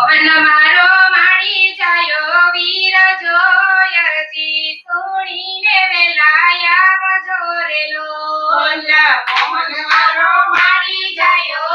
પવન મારો માણી જાયો વીર જોયરજી સુણીને વેલાયા વજોરેલો પવન મારો માણી જાયો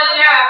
Yeah. there.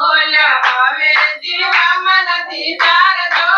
ઓલા હવે જીવામાં નથી તારતો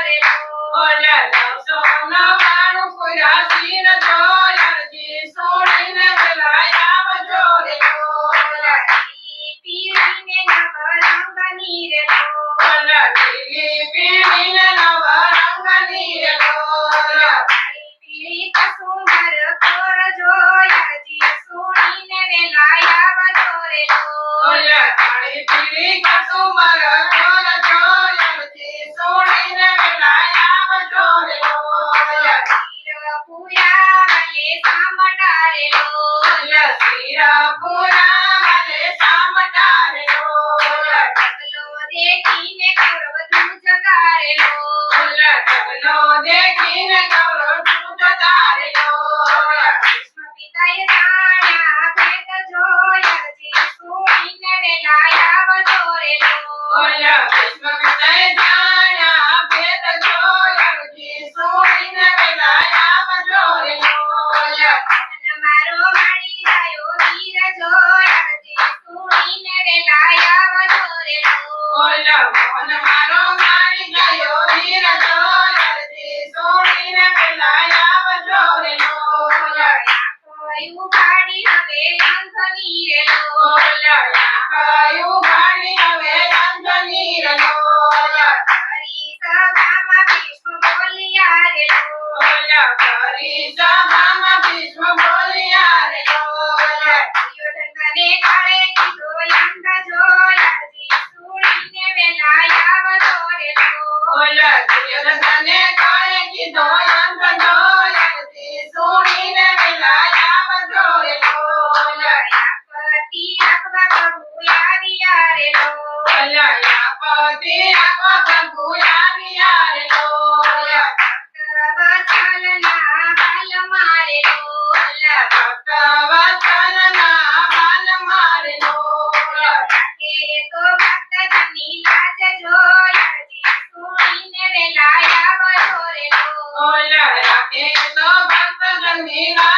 Olha, não, só não, não foi assim, não. mulher. Hola, la que no.